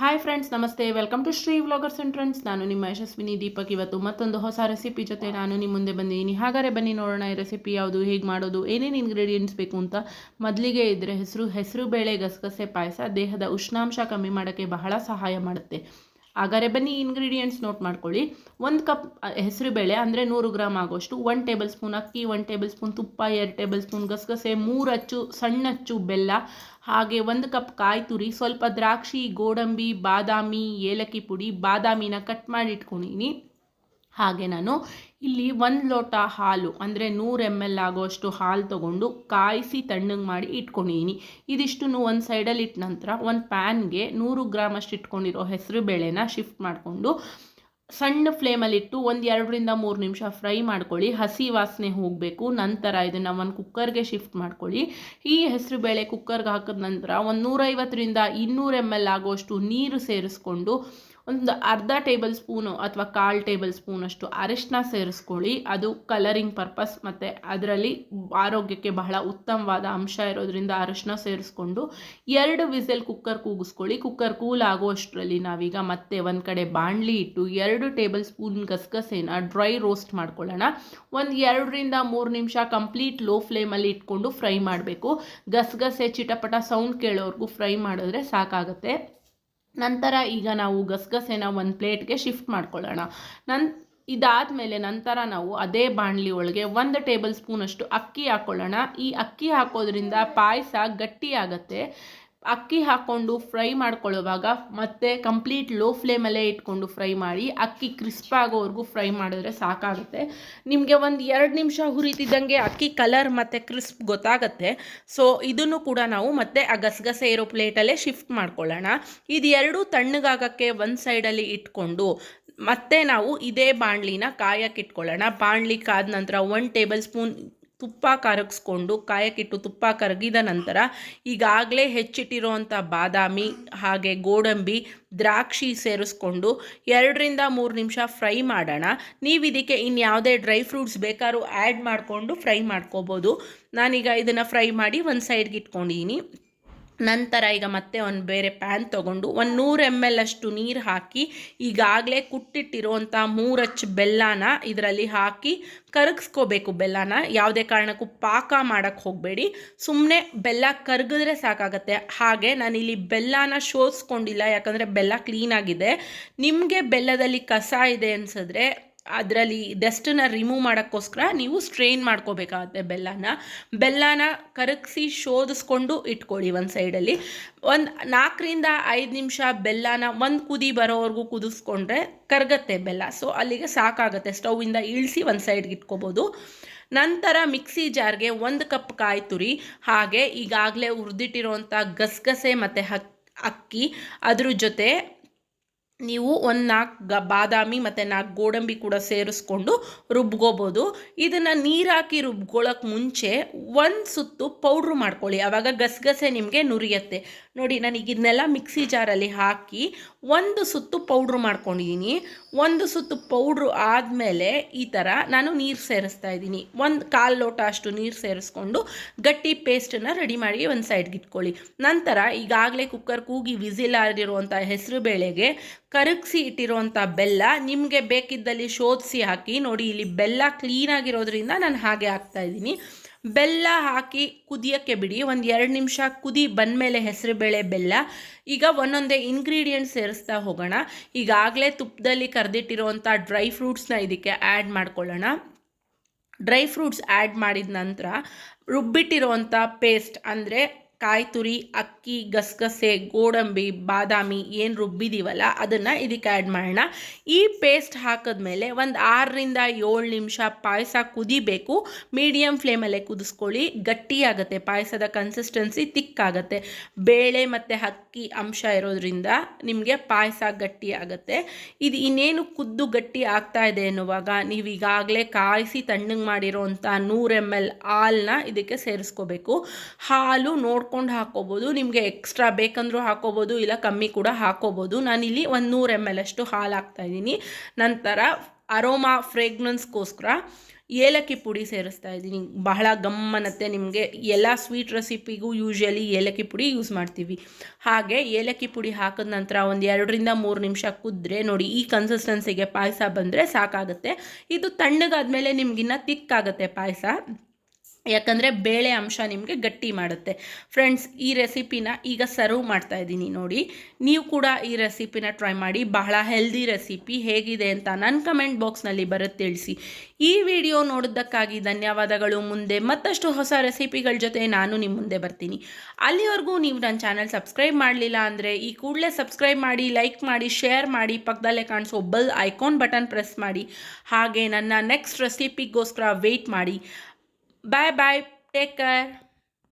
Hi friends ನಮಸ್ತೆ. Welcome to Shri vloggers and friends ನಾನು ನಿಮ್ಮ ಯಶಸ್ವಿನಿ ದೀಪಕ್. ಇವತ್ತು ಮತ್ತೊಂದು ಹೊಸ ರೆಸಿಪಿ ಜೊತೆ ನಾನು ನಿಮ್ಮ ಮುಂದೆ ಬಂದಿದ್ದೀನಿ. ಹಾಗಾದರೆ ಬನ್ನಿ ನೋಡೋಣ ಈ ರೆಸಿಪಿ ಯಾವುದು, ಹೇಗೆ ಮಾಡೋದು, ಏನೇನು ಇಂಗ್ರೀಡಿಯೆಂಟ್ಸ್ ಬೇಕು ಅಂತ. ಮೊದಲಿಗೆ ಇದ್ದರೆ ಹೆಸರು ಹೆಸರು ಬೇಳೆ ಗಸಗಸೆ ಪಾಯಸ, ದೇಹದ ಉಷ್ಣಾಂಶ ಕಮ್ಮಿ ಮಾಡೋಕ್ಕೆ ಬಹಳ ಸಹಾಯ ಮಾಡುತ್ತೆ. ಹಾಗಾದರೆ ಬನ್ನಿ ಇಂಗ್ರೀಡಿಯೆಂಟ್ಸ್ ನೋಟ್ ಮಾಡ್ಕೊಳ್ಳಿ. ಒಂದು ಕಪ್ ಹೆಸರು ಬೇಳೆ ಅಂದರೆ ನೂರು ಗ್ರಾಮ್ ಆಗೋಷ್ಟು ಒನ್ ಟೇಬಲ್ ಸ್ಪೂನ್ ಅಕ್ಕಿ ಒನ್ ಟೇಬಲ್ ಸ್ಪೂನ್ ತುಪ್ಪ, ಎರಡು ಟೇಬಲ್ ಸ್ಪೂನ್ ಗಸಗಸೆ, ಮೂರು ಅಚ್ಚು ಸಣ್ಣ ಅಚ್ಚು ಬೆಲ್ಲ ಹಾಗೆ ಒಂದು ಕಪ್ ಕಾಯಿ ತುರಿ, ಸ್ವಲ್ಪ ದ್ರಾಕ್ಷಿ, ಗೋಡಂಬಿ, ಬಾದಾಮಿ, ಏಲಕ್ಕಿ ಪುಡಿ, ಬಾದಾಮಿನ ಕಟ್ ಮಾಡಿ ಇಟ್ಕೊಂಡಿನಿ. ಹಾಗೆ ನಾನು ಇಲ್ಲಿ ಒಂದು ಲೋಟ ಹಾಲು, ಅಂದರೆ ನೂರು ಎಂ ಎಲ್ ಆಗೋಷ್ಟು ಹಾಲು ತೊಗೊಂಡು ಕಾಯಿಸಿ ತಣ್ಣಗೆ ಮಾಡಿ ಇಟ್ಕೊಂಡಿದ್ದೀನಿ ಇದಿಷ್ಟು ಒಂದು ಸೈಡಲ್ಲಿ ಇಟ್ಟ ನಂತರ ಒಂದು ಪ್ಯಾನ್ಗೆ ನೂರು ಗ್ರಾಮ್ ಅಷ್ಟು ಇಟ್ಕೊಂಡಿರೋ ಹೆಸರು ಬೇಳೆನ ಶಿಫ್ಟ್ ಮಾಡಿಕೊಂಡು ಸಣ್ಣ ಫ್ಲೇಮಲ್ಲಿಟ್ಟು ಒಂದು ಎರಡರಿಂದ ಮೂರು ನಿಮಿಷ ಫ್ರೈ ಮಾಡ್ಕೊಳ್ಳಿ. ಹಸಿ ವಾಸನೆ ಹೋಗಬೇಕು. ನಂತರ ಇದನ್ನು ಒಂದು ಕುಕ್ಕರ್ಗೆ ಶಿಫ್ಟ್ ಮಾಡ್ಕೊಳ್ಳಿ. ಈ ಹೆಸರು ಬೇಳೆ ಕುಕ್ಕರ್ಗೆ ಹಾಕಿದ ನಂತರ ಒಂದು ನೂರೈವತ್ತರಿಂದ ಇನ್ನೂರು ಎಂ ಎಲ್ ಆಗೋಷ್ಟು ನೀರು ಸೇರಿಸ್ಕೊಂಡು ಒಂದು ಅರ್ಧ ಟೇಬಲ್ ಸ್ಪೂನು ಅಥವಾ ಕಾಲು ಟೇಬಲ್ ಸ್ಪೂನಷ್ಟು ಅರಿಶಿನ ಸೇರಿಸ್ಕೊಳ್ಳಿ. ಅದು ಕಲರಿಂಗ್ ಪರ್ಪಸ್ ಮತ್ತು ಅದರಲ್ಲಿ ಆರೋಗ್ಯಕ್ಕೆ ಬಹಳ ಉತ್ತಮವಾದ ಅಂಶ ಇರೋದ್ರಿಂದ ಅರಿಶಿನ ಸೇರಿಸ್ಕೊಂಡು ಎರಡು ವಿಸಲ್ ಕುಕ್ಕರ್ ಕೂಗಿಸ್ಕೊಳ್ಳಿ. ಕುಕ್ಕರ್ ಕೂಲ್ ಆಗುವಷ್ಟರಲ್ಲಿ ನಾವೀಗ ಮತ್ತೆ ಒಂದು ಕಡೆ ಬಾಣಲಿ ಇಟ್ಟು ಎರಡು ಟೇಬಲ್ ಸ್ಪೂನ್ ಗಸಗಸೆನ ಡ್ರೈ ರೋಸ್ಟ್ ಮಾಡ್ಕೊಳ್ಳೋಣ. ಒಂದು ಎರಡರಿಂದ ಮೂರು ನಿಮಿಷ ಕಂಪ್ಲೀಟ್ ಲೋ ಫ್ಲೇಮಲ್ಲಿ ಇಟ್ಕೊಂಡು ಫ್ರೈ ಮಾಡಬೇಕು. ಗಸಗಸೆ ಚಿಟಪಟ ಸೌಂಡ್ ಕೇಳೋರ್ಗೂ ಫ್ರೈ ಮಾಡಿದ್ರೆ ಸಾಕಾಗುತ್ತೆ. ನಂತರ ಈಗ ನಾವು ಗಸಗಸೆನ ಒಂದು ಪ್ಲೇಟ್ಗೆ ಶಿಫ್ಟ್ ಮಾಡ್ಕೊಳ್ಳೋಣ. ನನ್ ಇದಾದಮೇಲೆ ನಂತರ ನಾವು ಅದೇ ಬಾಣಲಿ ಒಳಗೆ ಒಂದು ಟೇಬಲ್ ಸ್ಪೂನಷ್ಟು ಅಕ್ಕಿ ಹಾಕ್ಕೊಳ್ಳೋಣ ಈ ಅಕ್ಕಿ ಹಾಕೋದ್ರಿಂದ ಪಾಯಸ ಗಟ್ಟಿಯಾಗತ್ತೆ. ಅಕ್ಕಿ ಹಾಕ್ಕೊಂಡು ಫ್ರೈ ಮಾಡ್ಕೊಳ್ಳುವಾಗ ಮತ್ತೆ ಕಂಪ್ಲೀಟ್ ಲೋ ಫ್ಲೇಮಲ್ಲೇ ಇಟ್ಕೊಂಡು ಫ್ರೈ ಮಾಡಿ ಅಕ್ಕಿ ಕ್ರಿಸ್ಪ್ ಆಗೋವರೆಗೂ ಫ್ರೈ ಮಾಡಿದ್ರೆ ಸಾಕಾಗುತ್ತೆ. ನಿಮಗೆ ಒಂದು ಎರಡು ನಿಮಿಷ ಹುರಿತಿದ್ದಂಗೆ ಅಕ್ಕಿ ಕಲರ್ ಮತ್ತು ಕ್ರಿಸ್ಪ್ ಗೊತ್ತಾಗುತ್ತೆ. ಸೊ ಇದನ್ನು ಕೂಡ ನಾವು ಮತ್ತೆ ಆ ಗಸಗಸೆ ಇರೋ ಪ್ಲೇಟಲ್ಲೇ ಶಿಫ್ಟ್ ಮಾಡ್ಕೊಳ್ಳೋಣ. ಇದು ಎರಡು ತಣ್ಣಗಾಗಕ್ಕೆ ಒಂದು ಸೈಡಲ್ಲಿ ಇಟ್ಕೊಂಡು ಮತ್ತೆ ನಾವು ಇದೇ ಬಾಣಲಿನ ಕಾಯಕ್ಕೆ ಇಟ್ಕೊಳ್ಳೋಣ. ಬಾಣಲಿ ಕಾದ ನಂತರ ಒನ್ ಟೇಬಲ್ ಸ್ಪೂನ್ ತುಪ್ಪ ಕರಗಿಸ್ಕೊಂಡು ಕಾಯಕ್ಕಿಟ್ಟು ತುಪ್ಪ ಕರಗಿದ ನಂತರ ಈಗಾಗಲೇ ಹೆಚ್ಚಿಟ್ಟಿರೋವಂಥ ಬಾದಾಮಿ ಹಾಗೆ ಗೋಡಂಬಿ ದ್ರಾಕ್ಷಿ ಸೇರಿಸ್ಕೊಂಡು ಎರಡರಿಂದ ಮೂರು ನಿಮಿಷ ಫ್ರೈ ಮಾಡೋಣ. ನೀವು ಇದಕ್ಕೆ ಇನ್ಯಾವುದೇ ಡ್ರೈ ಫ್ರೂಟ್ಸ್ ಬೇಕಾದ್ರೂ ಆ್ಯಡ್ ಮಾಡಿಕೊಂಡು ಫ್ರೈ ಮಾಡ್ಕೋಬೋದು. ನಾನೀಗ ಇದನ್ನು ಫ್ರೈ ಮಾಡಿ ಒಂದು ಸೈಡ್ಗೆ ಇಟ್ಕೊಂಡಿದ್ದೀನಿ ನಂತರ ಈಗ ಮತ್ತೆ ಒಂದು ಬೇರೆ ಪ್ಯಾನ್ ತೊಗೊಂಡು ಒಂದು ನೂರು ಎಂ ಎಲ್ ಅಷ್ಟು ನೀರು ಹಾಕಿ ಈಗಾಗಲೇ ಕುಟ್ಟಿಟ್ಟಿರುವಂಥ ಮೂರಚ್ಚು ಬೆಲ್ಲನ ಇದರಲ್ಲಿ ಹಾಕಿ ಕರಗಿಸ್ಕೋಬೇಕು ಬೆಲ್ಲನ. ಯಾವುದೇ ಕಾರಣಕ್ಕೂ ಪಾಕ ಮಾಡೋಕ್ಕೆ ಹೋಗಬೇಡಿ. ಸುಮ್ಮನೆ ಬೆಲ್ಲ ಕರಗಿದ್ರೆ ಸಾಕಾಗತ್ತೆ. ಹಾಗೆ ನಾನಿಲ್ಲಿ ಬೆಲ್ಲನ ಶೋಧಿಸ್ಕೊಂಡಿಲ್ಲ, ಯಾಕಂದರೆ ಬೆಲ್ಲ ಕ್ಲೀನಾಗಿದೆ ನಿಮಗೆ ಬೆಲ್ಲದಲ್ಲಿ ಕಸ ಇದೆ ಅನ್ಸಿದ್ರೆ ಅದರಲ್ಲಿ ಡಸ್ಟನ್ನ ರಿಮೂವ್ ಮಾಡೋಕ್ಕೋಸ್ಕರ ನೀವು ಸ್ಟ್ರೈನ್ ಮಾಡ್ಕೋಬೇಕಾಗತ್ತೆ ಬೆಲ್ಲನ. ಬೆಲ್ಲನ ಕರಗಿಸಿ ಶೋಧಿಸ್ಕೊಂಡು ಇಟ್ಕೊಳ್ಳಿ ಒಂದು ಸೈಡಲ್ಲಿ ಒಂದು ನಾಲ್ಕರಿಂದ ಐದು ನಿಮಿಷ ಬೆಲ್ಲನ ಒಂದು ಕುದಿ ಬರೋವರೆಗೂ ಕುದಿಸ್ಕೊಂಡ್ರೆ ಕರಗತ್ತೆ ಬೆಲ್ಲ. ಸೊ ಅಲ್ಲಿಗೆ ಸಾಕಾಗುತ್ತೆ. ಸ್ಟೌವಿಂದ ಇಳಿಸಿ ಒಂದು ಸೈಡ್ಗೆ ಇಟ್ಕೋಬೋದು. ನಂತರ ಮಿಕ್ಸಿ ಜಾರ್ಗೆ ಒಂದು ಕಪ್ ಕಾಯಿ ತುರಿ, ಹಾಗೆ ಈಗಾಗಲೇ ಹುರಿದಿಟ್ಟಿರೋಂಥ ಗಸಗಸೆ ಮತ್ತು ಅಕ್ಕಿ, ಅದ್ರ ಜೊತೆ ನೀವು ಒಂದು ನಾಲ್ಕು ಗ ಬಾದಾಮಿ ಮತ್ತು ನಾಲ್ಕು ಗೋಡಂಬಿ ಕೂಡ ಸೇರಿಸ್ಕೊಂಡು ರುಬ್ಕೋಬೋದು. ಇದನ್ನು ನೀರು ಹಾಕಿ ಮುಂಚೆ ಒಂದು ಸುತ್ತು ಪೌಡ್ರ್ ಮಾಡ್ಕೊಳ್ಳಿ. ಆವಾಗ ಗಸಗಸೆ ನಿಮಗೆ ನುರಿಯತ್ತೆ. ನೋಡಿ ನನಗೆ ಇದನ್ನೆಲ್ಲ ಮಿಕ್ಸಿ ಜಾರಲ್ಲಿ ಹಾಕಿ ಒಂದು ಸುತ್ತು ಪೌಡ್ರು ಮಾಡ್ಕೊಂಡಿದ್ದೀನಿ ಒಂದು ಸುತ್ತು ಪೌಡ್ರು ಆದಮೇಲೆ ಈ ಥರ ನಾನು ನೀರು ಸೇರಿಸ್ತಾ ಇದ್ದೀನಿ ಒಂದು ಕಾಲು ಲೋಟ ಅಷ್ಟು ನೀರು ಸೇರಿಸ್ಕೊಂಡು ಗಟ್ಟಿ ಪೇಸ್ಟನ್ನು ರೆಡಿ ಮಾಡಿ ಒಂದು ಸೈಡ್ಗೆ ಇಟ್ಕೊಳ್ಳಿ. ನಂತರ ಈಗಾಗಲೇ ಕುಕ್ಕರ್ ಕೂಗಿ ವಿಸಿಲ್ ಆಗಿರುವಂಥ ಹೆಸರು ಬೇಳೆಗೆ ಕರಗಿಸಿ ಇಟ್ಟಿರುವಂಥ ಬೆಲ್ಲ ನಿಮಗೆ ಬೇಕಿದ್ದಲ್ಲಿ ಶೋಧಿಸಿ ಹಾಕಿ ನೋಡಿ, ಇಲ್ಲಿ ಬೆಲ್ಲ ಕ್ಲೀನಾಗಿರೋದ್ರಿಂದ ನಾನು ಹಾಗೆ ಹಾಕ್ತಾ ಇದ್ದೀನಿ. ಬೆಲ್ಲ ಹಾಕಿ ಕುದಿಯೋಕ್ಕೆ ಬಿಡಿ. ಒಂದು ಎರಡು ನಿಮಿಷ ಕುದಿ ಬಂದಮೇಲೆ ಹೆಸರುಬೇಳೆ ಬೆಲ್ಲ. ಈಗ ಒಂದೊಂದೇ ಇಂಗ್ರೀಡಿಯೆಂಟ್ಸ್ ಸೇರಿಸ್ತಾ ಹೋಗೋಣ. ಈಗಾಗಲೇ ತುಪ್ಪದಲ್ಲಿ ಕರೆದಿಟ್ಟಿರುವಂಥ ಡ್ರೈ ಫ್ರೂಟ್ಸ್ನ ಇದಕ್ಕೆ ಆ್ಯಡ್ ಮಾಡ್ಕೊಳ್ಳೋಣ. ಡ್ರೈ ಫ್ರೂಟ್ಸ್ ಆ್ಯಡ್ ಮಾಡಿದ ನಂತರ ರುಬ್ಬಿಟ್ಟಿರುವಂಥ ಪೇಸ್ಟ್ ಅಂದರೆ ಕಾಯಿ ತುರಿ, ಅಕ್ಕಿ, ಗಸಗಸೆ, ಗೋಡಂಬಿ, ಬಾದಾಮಿ ಏನು ರುಬ್ಬಿದ್ದೀವಲ್ಲ ಅದನ್ನು ಇದಕ್ಕೆ ಆ್ಯಡ್ ಮಾಡೋಣ. ಈ ಪೇಸ್ಟ್ ಹಾಕಿದ್ಮೇಲೆ ಒಂದು ಆರರಿಂದ ಏಳು ನಿಮಿಷ ಪಾಯಸ ಕುದಿಬೇಕು. ಮೀಡಿಯಮ್ ಫ್ಲೇಮಲ್ಲೇ ಕುದಿಸ್ಕೊಳ್ಳಿ. ಗಟ್ಟಿಯಾಗುತ್ತೆ ಪಾಯಸದ ಕನ್ಸಿಸ್ಟೆನ್ಸಿ ತಿಕ್ಕಾಗುತ್ತೆ ಬೇಳೆ ಮತ್ತು ಅಕ್ಕಿ ಅಂಶ ಇರೋದ್ರಿಂದ ನಿಮಗೆ ಪಾಯಸ ಗಟ್ಟಿಯಾಗುತ್ತೆ ಇದು ಇನ್ನೇನು ಕುದ್ದು ಗಟ್ಟಿ ಆಗ್ತಾ ಇದೆ ಎನ್ನುವಾಗ ನೀವು ಈಗಾಗಲೇ ಕಾಯಿಸಿ ತಣ್ಣಗೆ ಮಾಡಿರೋಂಥ ನೂರು ಎಂ ಎಲ್ ಹಾಲನ್ನ ಇದಕ್ಕೆ ಸೇರಿಸ್ಕೋಬೇಕು. ಹಾಲು ನೋಡ್ಕೊಂಡು ನೋಡ್ಕೊಂಡು ಹಾಕೋಬೋದು, ನಿಮಗೆ ಎಕ್ಸ್ಟ್ರಾ ಬೇಕಂದರೂ ಹಾಕೋಬೋದು, ಇಲ್ಲ ಕಮ್ಮಿ ಕೂಡ ಹಾಕೋಬೋದು. ನಾನಿಲ್ಲಿ ಒಂದು ನೂರು ಎಂ ಎಲ್ ಅಷ್ಟು ಹಾಲು ಹಾಕ್ತಾಯಿದ್ದೀನಿ ನಂತರ ಅರೋಮಾ ಫ್ರೇಗ್ನೆನ್ಸ್ಗೋಸ್ಕರ ಏಲಕ್ಕಿ ಪುಡಿ ಸೇರಿಸ್ತಾ ಇದ್ದೀನಿ. ಬಹಳ ಗಮ್ಮನತ್ತೆ ನಿಮಗೆ. ಎಲ್ಲ ಸ್ವೀಟ್ ರೆಸಿಪಿಗೂ ಯೂಶ್ವಲಿ ಏಲಕ್ಕಿ ಪುಡಿ ಯೂಸ್ ಮಾಡ್ತೀವಿ. ಹಾಗೆ ಏಲಕ್ಕಿ ಪುಡಿ ಹಾಕಿದ ನಂತರ ಒಂದು ಎರಡರಿಂದ ಮೂರು ನಿಮಿಷ ಕುದ್ರೆ ನೋಡಿ, ಈ ಕನ್ಸಿಸ್ಟೆನ್ಸಿಗೆ ಪಾಯಸ ಬಂದರೆ ಸಾಕಾಗುತ್ತೆ. ಇದು ತಣ್ಣಗಾದ ಮೇಲೆ ನಿಮಗಿನ್ನ ತಿಕ್ಕಾಗುತ್ತೆ ಪಾಯಸ. ಯಾಕಂದರೆ ಬೇಳೆ ಅಂಶ ನಿಮಗೆ ಗಟ್ಟಿ ಮಾಡುತ್ತೆ. ಫ್ರೆಂಡ್ಸ್ ಈ ರೆಸಿಪಿನ ಈಗ ಸರ್ವ್ ಮಾಡ್ತಾ ಇದ್ದೀನಿ ನೋಡಿ. ನೀವು ಕೂಡ ಈ ರೆಸಿಪಿನ ಟ್ರೈ ಮಾಡಿ. ಬಹಳ ಹೆಲ್ದಿ ರೆಸಿಪಿ ಹೇಗಿದೆ ಅಂತ ನನ್ನ ಕಮೆಂಟ್ ಬಾಕ್ಸ್ನಲ್ಲಿ ಬರುತ್ತೆ ತಿಳಿಸಿ. ಈ ವಿಡಿಯೋ ನೋಡಿದ್ದಕ್ಕಾಗಿ ಧನ್ಯವಾದಗಳು. ಮುಂದೆ ಮತ್ತಷ್ಟು ಹೊಸ ರೆಸಿಪಿಗಳ ಜೊತೆ ನಾನು ನಿಮ್ಮ ಮುಂದೆ ಬರ್ತೀನಿ. ಅಲ್ಲಿವರೆಗೂ ನೀವು ನನ್ನ ಚಾನಲ್ ಸಬ್ಸ್ಕ್ರೈಬ್ ಮಾಡಲಿಲ್ಲ ಅಂದರೆ ಈ ಕೂಡಲೇ ಸಬ್ಸ್ಕ್ರೈಬ್ ಮಾಡಿ ಲೈಕ್ ಮಾಡಿ ಶೇರ್ ಮಾಡಿ, ಪಕ್ಕದಲ್ಲೇ ಕಾಣಿಸೋ ಬೆಲ್ ಐಕಾನ್ ಬಟನ್ ಪ್ರೆಸ್ ಮಾಡಿ. ಹಾಗೆ ನನ್ನ ನೆಕ್ಸ್ಟ್ ರೆಸಿಪಿಗೋಸ್ಕರ ವೆಯ್ಟ್ ಮಾಡಿ. Bye bye. Take care.